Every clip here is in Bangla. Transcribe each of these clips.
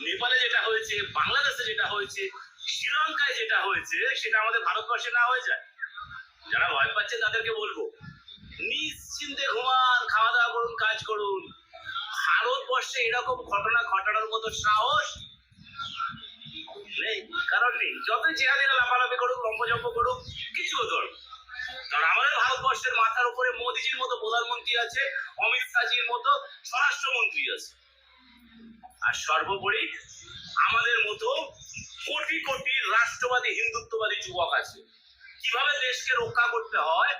নেপালে যেটা হয়েছে, বাংলাদেশে যেটা হয়েছে, শ্রীলঙ্কায় যেটা হয়েছে, সেটা আমাদের ভারতবর্ষে না হয়ে যায়। যারা ভয় পাচ্ছে তাদেরকে বলব নিশ্চিন্তে ঘুমান খাওয়া দাওয়া করুন, কাজ করুন। ভারতবর্ষে এরকম ঘটনা ঘটানোর মতো সাহস নেই। কারণ নেই যতই জেহাদিরা লাফালাফি করুক, লম্পজম্প করুক, কিছু হতো কারণ আমাদের ভারতবর্ষের মাথার উপরে মোদিজির মতো প্রধানমন্ত্রী আছে, অমিত শাহজির মতো স্বরাষ্ট্রমন্ত্রী আছে। আর সর্বোপরি আমাদের মতো কোটি কোটি রাষ্ট্রবাদী, হিন্দুত্ববাদী যুবক আছে। কীভাবে দেশকে রক্ষা করতে হয়,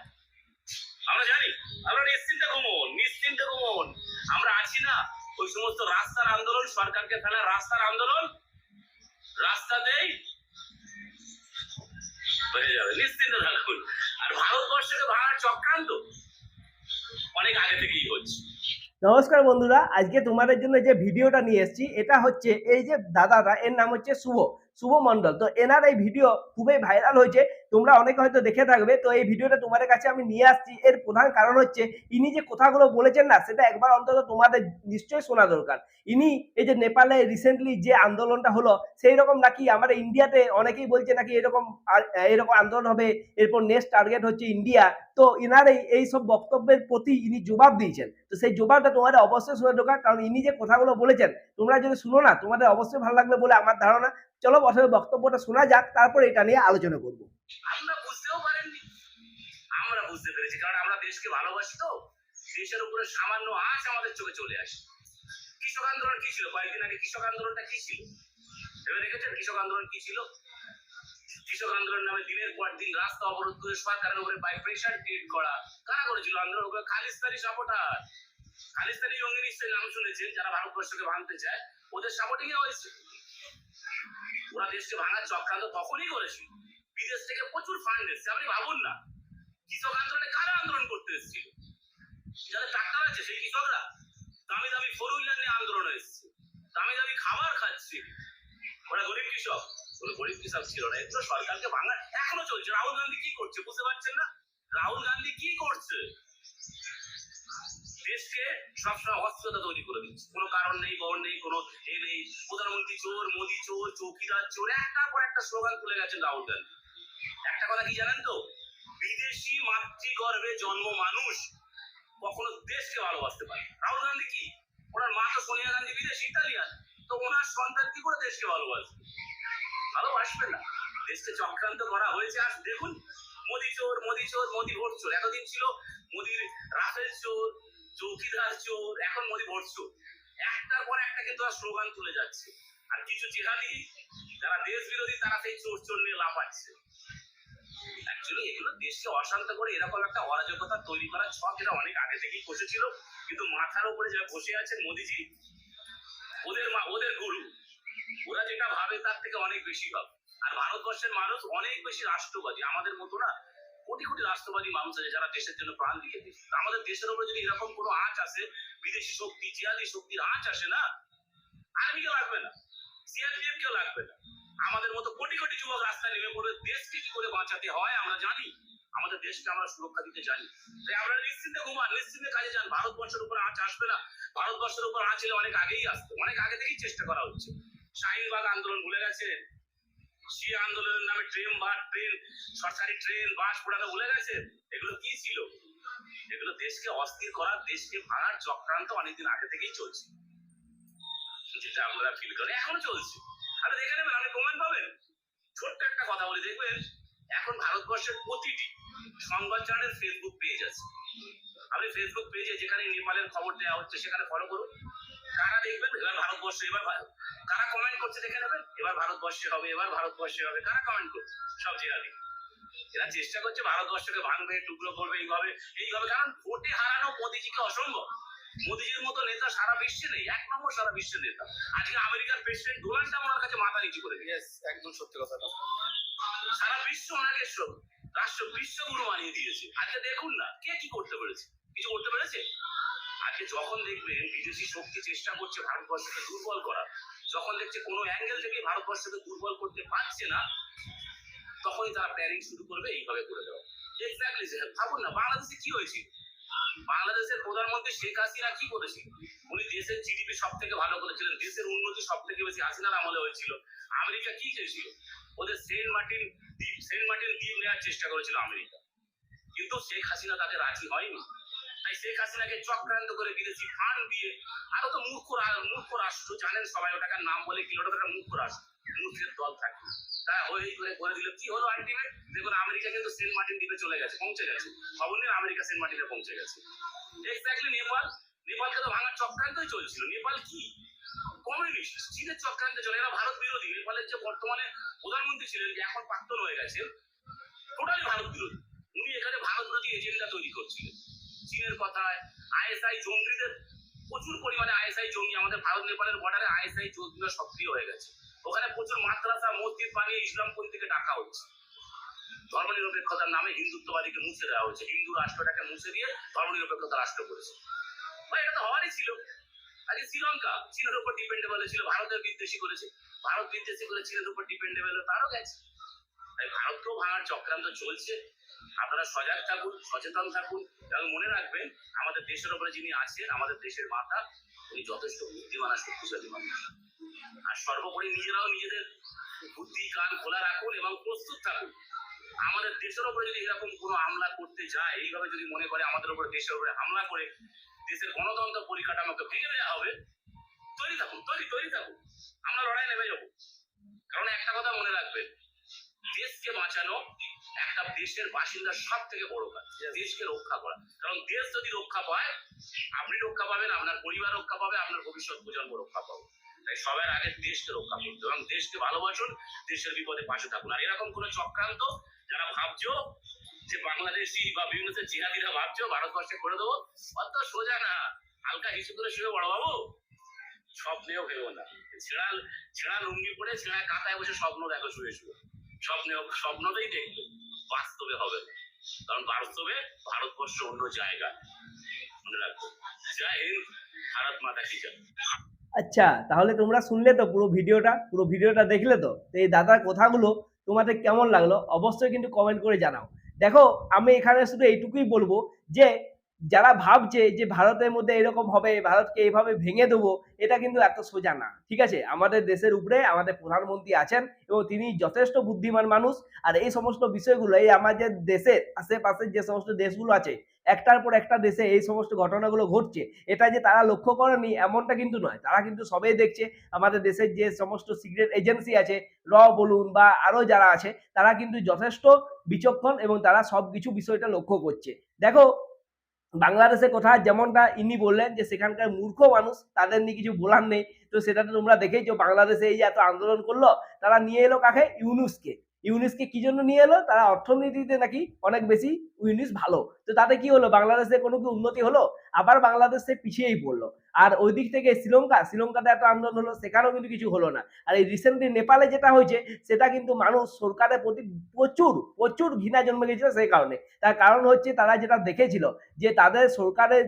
আমরা জানি। আমরা নিশ্চিন্তে ঘুমন নিশ্চিন্তে ঘুমন আমরা আছি না, ওই সমস্ত রাস্তার আন্দোলন, সরকারকে ফেলা রাস্তার আন্দোলন, রাস্তাতেই হয়ে যাবে। নিশ্চিন্তে থাকুন। আর ভারতবর্ষকে ভাঙার চক্রান্ত অনেক আগে থেকেই হচ্ছে। নমস্কার বন্ধুরা, আজকে তোমাদের জন্য যে ভিডিওটা নিয়ে এসেছি, এটা হচ্ছে এই যে দাদাটা এর নাম হচ্ছে শুভ শুভ মণ্ডল। তো এনার এই ভিডিও খুবই ভাইরাল হয়েছে, তোমরা অনেকে হয়তো দেখে থাকবে, তো এই ভিডিওটা তোমাদের কাছে আমি নিয়ে আসছি। এর প্রধান কারণ হচ্ছে, ইনি যে কথাগুলো বলেছেন না, সেটা একবার অন্তত তোমাদের নিশ্চয়ই শোনা দরকার। ইনি এই যে নেপালে রিসেন্টলি যে আন্দোলনটা হলো, সেই রকম নাকি আমাদের ইন্ডিয়াতে অনেকেই বলছে নাকি এরকম এরকম আন্দোলন হবে, এরপর নেক্সট টার্গেট হচ্ছে ইন্ডিয়া তো ইনার এই সব বক্তব্যের প্রতি ইনি জবাব দিয়েছেন। তো সেই জবাবটা তোমাদের অবশ্যই শুনে দরকার, কারণ ইনি যে কথাগুলো বলেছেন, তোমরা যদি শুনো না, তোমাদের অবশ্যই ভালো লাগবে বলে আমার ধারণা। চলো প্রথমে বক্তব্যটা শোনা যাক, তারপর এটা নিয়ে আলোচনা করব। আমরা বুঝতেও পারেননি আমরা বুঝতে পেরেছি, কারণ আমরা দেশকে ভালোবাসি তো। দেশের উপরে সামান্য আঁচ আমাদের চোখে চলে আসে। কৃষক আন্দোলন কি ছিল? কয়েকদিন আগে কৃষক আন্দোলনটা কি ছিল? ভেবে দেখেছেন কৃষক আন্দোলন কি ছিল? কৃষক আন্দোলন নামে দিনের পর দিন রাস্তা অবরোধ করে সরকারের উপরে বাই প্রেশার ক্রিয়েট করা। কারা করেছিল? আন্দোলন খালিস্তানি সাপোর্টার খালিস্তানি জঙ্গি নিশ্চয়ই নাম শুনেছেন, যারা ভারতবর্ষকে ভাঙতে চায়, ওদের সাপোর্টিং হয়েছে ওরা দেশকে ভাঙার চক্রান্ত তখনই করেছিল। বিদেশ থেকে প্রচুর ফান্ড এসছে। আপনি ভাবুন না, কৃষক আন্দোলনে কারা আন্দোলন করতে এসেছিল? যাদের ট্রাক্টর আছে, সেই কৃষকরা। দামি দামি ফোর হুইলার নিয়ে আন্দোলন এসছে। দামি দামি খাবার খাচ্ছে। ওরা গরিব কৃষক। গরিব কৃষক ছিল না। এগুলো সরকারকে ভাঙা এখনও চলছে। রাহুল গান্ধী কি করছে বুঝতে পারছেন না? রাহুল গান্ধী কি করছে? দেশকে সবসময় অস্থিরতা তৈরি করে দিচ্ছে। কোনো কারণ নেই বহন নেই, কোনো এ নেই। প্রধানমন্ত্রী চোর, মোদি চোর, চৌকিদার চোর, একটার পর একটা স্লোগান তুলে গেছেন রাহুল গান্ধী। একটা কথা কি জানেন তো? বিদেশি মাতৃগর্ভে জন্ম মানুষ কখনো দেশকে ভালোবাসতে পারে রাহুল গান্ধী কি? ওনার মা তো সোনিয়া গান্ধী বিদেশি, ইতালিয়ান। তো ওনার সন্তান কি করে দেশকে ভালোবাসবে? ভালোবাসবে না। দেশকে চক্রান্ত করা হয়েছে। আর দেখুন, মোদি চোর মোদি চোর, মোদি ভোট চোর। এতদিন ছিল মোদির রাফেল চোর, চৌকিদার চোর, এখন মোদি ভোট চোর। একটার পর একটা কিন্তু আর স্লোগান তুলে যাচ্ছে। আর কিছু জিহাদি, যারা দেশ বিরোধী তারা সেই চোর চোর নিয়ে লাফাচ্ছে। অ্যাকচুয়ালি এগুলো দেশকে অশান্ত করে এরকম একটা অরাজকতা তৈরি করার ছক এটা অনেক আগে থেকেই বসেছিল। কিন্তু মাথার উপরে যা বসে আছেন মোদিজি, ওদের মা, ওদের গুরু। ওরা যেটা ভাবে তার থেকে অনেক বেশি ভাবে আর ভারতবর্ষের মানুষ অনেক বেশি রাষ্ট্রবাদী। আমাদের মতো না, কোটি কোটি রাষ্ট্রবাদী মানুষ আছে যারা দেশের জন্য প্রাণ দিয়ে দিয়েছে। আমাদের দেশের উপরে যদি এরকম কোনো আঁচ আসে, বিদেশি শক্তি, জিহাদি শক্তির আঁচ আসে না আর্মিকে লাগবে না সিআরপিএফ কেও লাগবে না। আমাদের মতো কোটি কোটি যুবক রাস্তায় নেমে পড়বে দেশকে কি করে বাঁচাতে হয় আমরা জানি। আমাদের দেশকে আমরা সুরক্ষা দিতে জানি। তাই আমরা নিশ্চিন্তে ঘুমান, নিশ্চিন্তে কাজে যান। ভারতবর্ষের উপর আঁচ আসবে না। ভারতবর্ষের উপর আঁচ এলে অনেক আগেই আসতো অনেক আগে থেকেই চেষ্টা করা হচ্ছে। শাহিনবাগ আন্দোলন ভুলে গেছেন আন্দোলনের নামে ট্রেন ট্রেন, সরকারি ট্রেন, বাস ভুলে গেছেন এগুলো কি ছিল? এগুলো দেশকে অস্থির দেশকে ভাঙার চক্রান্ত অনেকদিন আগে থেকেই চলছে। যেটা আমরা ফিল করি, এখনও চলছে। দেখে নেবেন, আপনি প্রমাণ পাবেন। ছোট্ট একটা কথা বলি, দেখবেন, এখন ভারতবর্ষের প্রতিটি সংবাদ চ্যানেলের ফেসবুক পেজ আছে। আপনি ফেসবুক পেজে যেখানে নেপালের খবর দেওয়া হচ্ছে, সেখানে ফলো করুন। কারা দেখবেন? এবার ভারতবর্ষে এবার কারা কমেন্ট করছে দেখে নেবেন? এবার ভারতবর্ষে হবে এবার ভারতবর্ষে হবে। কারা কমেন্ট করছে? সব জেলাদি এরা চেষ্টা করছে ভারতবর্ষকে ভাঙবে টুকরো করবে এইভাবে এইভাবে। কারণ ভোটে হারানো মোদিজিকে অসম্ভব। মোদিজির মতো নেতা সারা বিশ্বে নেই এক নম্বর সারা বিশ্বের নেতা। আজকে আমেরিকার প্রেসিডেন্ট ডোনাল্ড ট্রাম্প ওনার কাছে মাথা নিচু করে দিয়েছে। একদম সত্যি কথা। সারা বিশ্ব ওনাকে রাষ্ট্র বিশ্বগুরু বানিয়ে দিয়েছে। আজকে দেখুন না কে কি করতে পেরেছে? কিছু করতে পেরেছে? আজকে যখন দেখবেন বিদেশি শক্তি চেষ্টা করছে ভারতবর্ষকে দুর্বল করার যখন দেখছে কোনো অ্যাঙ্গেল থেকে ভারতবর্ষকে দুর্বল করতে পারছে না, তখনই তারা প্ল্যানিং শুরু করবে এইভাবে করে দেওয়া। এক্স্যাক্টলি ভাবুন না, বাংলাদেশে কি হয়েছে? বাংলাদেশের প্রধানমন্ত্রী শেখ হাসিনা কি করেছিল উনি দেশের জিডিপি সব থেকে ভালো করেছিলেন, দেশের উন্নতি সব থেকে বেশি হাসিনার আমলে হয়েছিল। আমেরিকা কি চেয়েছিল ওদের সেন্ট মার্টিন দ্বীপ, সেন্ট মার্টিন দ্বীপ নেওয়ার চেষ্টা করেছিল আমেরিকা। কিন্তু শেখ হাসিনা তাকে রাজি হয়নি। শেখ হাসিনাকে চক্রান্ত করে বিদেশি ফান্ড দিয়ে আরও তো মূর্খ মূর্খ রাষ্ট্র, জানেন সবাই ওটাকার নাম বলে কি ওটা একটা মূর্খ রাষ্ট্র। মূর্খের দল থাকে। হই হই করে করে দিল। কি হলো আলটিমেট দেখুন, আমেরিকা কিন্তু সেন্ট মার্টিন দ্বীপে চলে গেছে, পৌঁছে গেছে। খবর নেই আমেরিকা সেন্ট মার্টিনে পৌঁছে গেছে। এক্স্যাক্টলি নেপাল। নেপালকে তো ভাঙার চক্রান্তই চলছিল। নেপাল কি? কমিউনিস্ট। চীনের চক্রান্তে চলে এরা ভারত বিরোধী। নেপালের যে বর্তমানে প্রধানমন্ত্রী ছিলেন, যে এখন প্রাক্তন হয়ে গেছে টোটালি ভারত বিরোধী। উনি এখানে ভারত বিরোধী এজেন্ডা তৈরি করছিলেন। চীনের কথায় আইএসআই জঙ্গিদের প্রচুর পরিমাণে আইএসআই জঙ্গি, আমাদের ভারত, নেপালের বর্ডারে আইএসআই জঙ্গিরা সক্রিয় হয়ে গেছে। ওখানে প্রচুর মাদ্রাসা, মসজিদ বানিয়ে ইসলামপন্থীকে ডাকা হচ্ছে। ধর্মনিরপেক্ষতার নামে হিন্দুত্ববাদীকে মুছে দেওয়া হচ্ছে হিন্দু রাষ্ট্রটাকে মুছে দিয়ে ধর্মনিরপেক্ষতা রাষ্ট্র করেছে। এটা তো হওয়ারই ছিল। আজকে শ্রীলঙ্কা চীনের উপর ডিপেন্ডেবল ছিল, ভারতের বিদ্বেষী করেছে। ভারত বিদ্বেষী করে চীনের উপর ডিপেন্ডেবল তারও গেছে। তাই ভারতকেও ভাঙার চক্রান্ত চলছে। আপনারা সজাগ থাকুন, সচেতন থাকুন, এবং মনে রাখবেন, আমাদের দেশের উপরে যিনি আছেন, আমাদের দেশের মাতা, উনি যথেষ্ট বুদ্ধিমান আর শক্তিশালী মানুষ। আর সর্বোপরি নিজেরাও নিজেদের বুদ্ধি, কান খোলা রাখুন এবং প্রস্তুত থাকুন। আমাদের দেশের উপরে যদি এরকম কোনো হামলা করতে যায়, এইভাবে যদি মনে করে আমাদের উপরে দেশের উপরে হামলা করে, দেশের গণতন্ত্র পরিকাঠামোকে ভেঙে দেওয়া হবে, তৈরি থাকুন, তৈরি তৈরি থাকুন। আমরা লড়াই নেমে যাব। কারণ একটা কথা মনে রাখবেন দেশকে বাঁচানো একটা দেশের বাসিন্দার সব থেকে বড় কাজ দেশকে রক্ষা করা। কারণ দেশ যদি রক্ষা পায় আপনি রক্ষা পাবেন আপনার পরিবার রক্ষা পাবে আপনার ভবিষ্যৎ প্রজন্ম রক্ষা পাবে। তাই সবার আগে দেশকে রক্ষা করতে এবং দেশকে ভালোবাসুন দেশের বিপদে পাশে থাকুন। আর এরকম কোনো চক্রান্ত যারা ভাবছ যে বাংলাদেশি বা বিভিন্ন জিহাদিরা ভাবছ ভারতবর্ষে করে দেবো অত সোজা না। হালকা হিসু করে শুয়ে বড় বাবু। স্বপ্নেও ভেবো না। ছেঁড়া ছেঁড়া লুঙ্গি পরে ছেঁড়া কাঁথায় বসে স্বপ্ন দেখো শুয়ে শুয়ে। স্বপ্নে স্বপ্নতেই দেখবে বাস্তবে হবে। কারণ বাস্তবে ভারতবর্ষ অন্য জায়গা। মনে রাখব জয় হিন্দ, ভারত মাতা কি জয়। আচ্ছা তাহলে তোমরা শুনলে তো পুরো ভিডিওটা পুরো ভিডিওটা দেখলে তো? এই দাদার কথাগুলো তোমাদের কেমন লাগল? অবশ্যই কিন্তু কমেন্ট করে জানাও। দেখো, আমি এখানে শুধু এইটুকুই বলব যে যারা ভাবছে যে ভারতের মধ্যে এরকম হবে, ভারতকে এইভাবে ভেঙে দেবো, এটা কিন্তু এত সোজা না। ঠিক আছে? আমাদের দেশের উপরে আমাদের প্রধানমন্ত্রী আছেন এবং তিনি যথেষ্ট বুদ্ধিমান মানুষ। আর এই সমস্ত বিষয়গুলো, এই আমাদের দেশের আশেপাশে যে সমস্ত দেশগুলো আছে, একটার পর একটা দেশে এই সমস্ত ঘটনাগুলো ঘটছে, এটা যে তারা লক্ষ্য করেনি এমনটা কিন্তু নয়। তারা কিন্তু সবাই দেখছে, আমাদের দেশের যে সমস্ত সিক্রেট এজেন্সি আছে, র বলুন বা আরও যারা আছে, তারা কিন্তু যথেষ্ট বিচক্ষণ এবং তারা সব কিছু বিষয়টা লক্ষ্য করছে। দেখো বাংলাদেশের কথা যেমনটা ইনি বললেন যে সেখানকার মূর্খ মানুষ তাদের নিয়ে কিছু বলার নেই। তো সেটা তোমরা দেখেইছো, বাংলাদেশে এই এত আন্দোলন করল, তারা নিয়ে এলো কাকে? ইউনুসকে। ইউনিসকে কি জন্য নিয়ে এলো? তারা অর্থনীতিতে নাকি অনেক বেশি ইউনিস ভালো। তো তাতে কি হলো? বাংলাদেশে কোনো কি উন্নতি হলো? আবার বাংলাদেশে পিছিয়েই পড়ল। আর ওই দিক থেকে শ্রীলঙ্কা, শ্রীলঙ্কাতে এত আন্দোলন হলো, সেখানেও কিন্তু কিছু হলো না। আর এই রিসেন্টলি নেপালে যেটা হয়েছে, সেটা কিন্তু মানুষ সরকারের প্রতি প্রচুর প্রচুর ঘৃণা জন্মে গেছিল সেই কারণে। তার কারণ হচ্ছে তারা যেটা দেখেছিল, যে তাদের সরকারের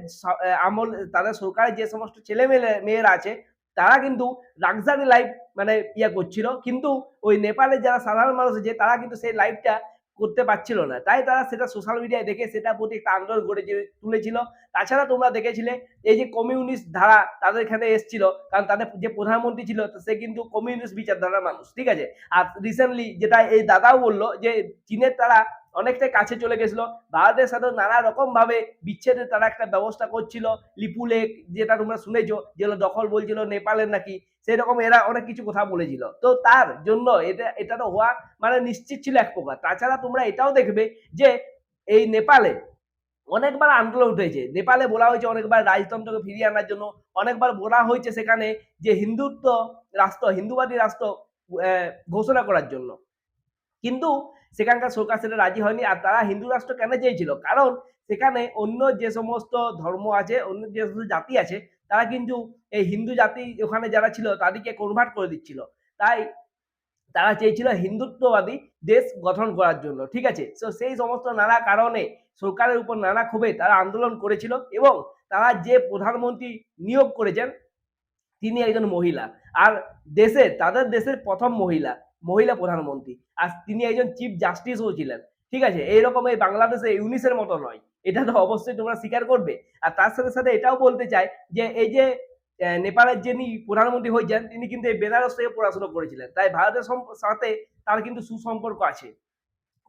আমল, তাদের সরকারের যে সমস্ত ছেলে মেয়ে মেয়েরা আছে তারা কিন্তু লাক্সারি লাইফ মানে ইয়ে করছিল। কিন্তু ওই নেপালের যারা সাধারণ মানুষ আছে, তারা কিন্তু সেই লাইফটা করতে পারছিল না। তাই তারা সেটা সোশ্যাল মিডিয়ায় দেখে সেটা প্রতি একটা আন্দোলন গড়ে তুলেছিল। তাছাড়া তোমরা দেখেছিলে এই যে কমিউনিস্ট ধারা তাদের এখানে এসেছিল। কারণ তাদের যে প্রধানমন্ত্রী ছিল সে কিন্তু কমিউনিস্ট বিচারধারার মানুষ, ঠিক আছে? আর রিসেন্টলি যেটা এই দাদাও বলল যে চীনের তারা অনেকটাই কাছে চলে গেছিল। ভারতের সাথে নানা রকম ভাবে বিচ্ছেদের তারা একটা ব্যবস্থা করছিল। লিপু লেক যেটা তোমরা শুনেছো, যেগুলো দখল বলছিল নেপালের নাকি সেই রকম এরা অনেক কিছু কথা বলেছিল। তো তার জন্য এটা এটা তো হওয়া মানে নিশ্চিত ছিল এক প্রকার। তাছাড়া তোমরা এটাও দেখবে যে এই নেপালে অনেকবার আন্দোলন উঠেছে। নেপালে বলা হয়েছে অনেকবার রাজতন্ত্রকে ফিরিয়ে আনার জন্য। অনেকবার বলা হয়েছে সেখানে যে হিন্দুত্ব রাষ্ট্র, হিন্দুবাদী রাষ্ট্র ঘোষণা করার জন্য। কিন্তু সেখানকার সরকার সেটা রাজি হয়নি আর তারা হিন্দু রাষ্ট্র কেন চেয়েছিল কারণ সেখানে অন্য যে সমস্ত ধর্ম আছে, অন্য যে সমস্ত জাতি আছে, তারা কিন্তু এই হিন্দু জাতি ওখানে যারা ছিল তাদেরকে কনভার্ট করে দিচ্ছিল। তাই তারা চেয়েছিল হিন্দুত্ববাদী দেশ গঠন করার জন্য, ঠিক আছে? তো সেই সমস্ত নানা কারণে সরকারের উপর নানা ক্ষোভে তারা আন্দোলন করেছিল এবং তারা যে প্রধানমন্ত্রী নিয়োগ করেছেন, তিনি একজন মহিলা। আর দেশের, তাদের দেশের প্রথম মহিলা। মহিলা প্রধানমন্ত্রী। আর তিনি একজন চিফ জাস্টিসও ছিলেন। ঠিক আছে? এইরকম এই বাংলাদেশে ইউনিসের মতো নয়। এটা তো অবশ্যই তোমরা স্বীকার করবে। আর তার সাথে সাথে এটাও বলতে চাই যে, এই যে নেপালের যিনি প্রধানমন্ত্রী হয়েছেন, তিনি কিন্তু এই বেনারস থেকে পড়াশোনা করেছিলেন। তাই ভারতের সাথে তার কিন্তু সুসম্পর্ক আছে।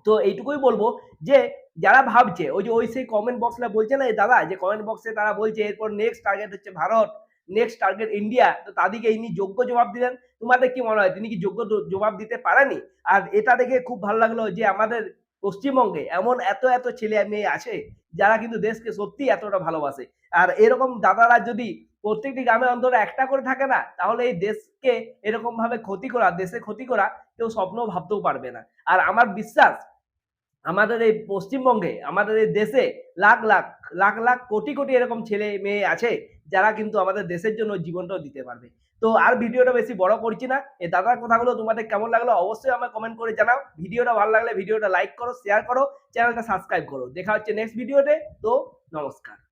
তো এইটুকুই বলব যে, যারা ভাবছে, ওই যে ওই সেই কমেন্ট বক্সটা বলছে না এই দাদা? যে কমেন্ট বক্সে তারা বলছে, এরপর নেক্সট টার্গেট হচ্ছে ভারত। নেক্সট টার্গেট ইন্ডিয়া তো তাদেরকে ইনি যোগ্য জবাব দিলেন। তোমাদের কি মনে হয়, তিনি কি যোগ্য জবাব দিতে পারেনি? আর এটা দেখে খুব ভালো লাগল যে আমাদের পশ্চিমবঙ্গে এমন এত এত ছেলে মেয়ে আছে, যারা কিন্তু দেশকে সত্যি এতটা ভালোবাসে। আর এরকম দাদারা যদি প্রত্যেকটি গ্রামে অন্তত একটা করে থাকে না, তাহলে এই দেশকে এরকম ভাবে ক্ষতি করা, দেশে ক্ষতি করা কেউ স্বপ্ন ভাবতেও পারবে না। আর আমার বিশ্বাস আমাদের এই পশ্চিমবঙ্গে, আমাদের এই দেশে লাখ লাখ লাখ লাখ কোটি কোটি এরকম ছেলে মেয়ে আছে, যারা কিন্তু আমাদের দেশের জন্য জীবনটাও দিতে পারবে। তো আর ভিডিওটা বেশি বড় করছি না। এই দাদার কথাগুলো তোমাদের কেমন লাগল অবশ্যই আমার কমেন্ট করে জানাও। ভিডিওটা ভালো লাগলে ভিডিওটা লাইক করো শেয়ার করো চ্যানেলটা সাবস্ক্রাইব করো। দেখা হচ্ছে নেক্সট ভিডিওতে তো নমস্কার।